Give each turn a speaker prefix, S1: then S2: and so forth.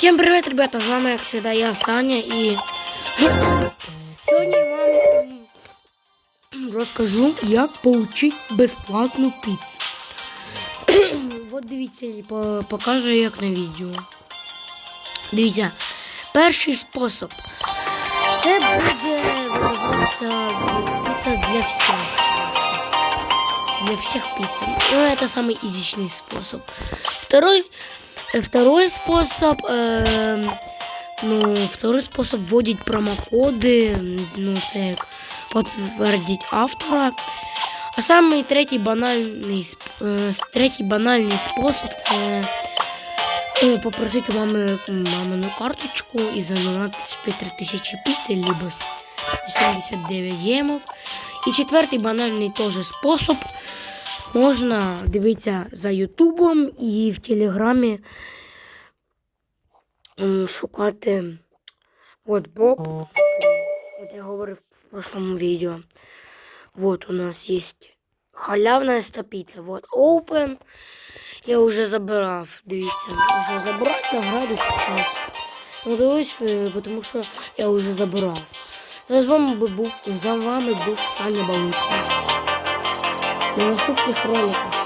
S1: Всем привет, ребята! З вами, як завжди, я Саня і сьогодні я вам м, розкажу, як получити безплатну піцу. От дивіться, і по- покажу як на відео. Дивіться, перший спосіб. Це буде видаватися піца для всіх. Для всех пицца. Ну, это самый изичный способ. Второй, э, второй способ, эм, ну, второй способ вводить промокоди, ну, це як підтвердить автора. А самий третій банальний, с- третій банальний спосіб це е, попросити у мами мамину карточку і задонатити 3000 піци, либо с- 79 гемов. І четвертий банальний теж спосіб. Можна дивитися за Ютубом і в Телеграмі шукати от Боб. От я говорив в прошлому відео. Вот у нас є халявна стопіця. Вот open. Я вже забирав. Дивіться, вже забрати награду зараз. Ну, дивись, е, що я вже забирав. Ну, з вами був, з вами був Саня Балуцький. До наступних роликів.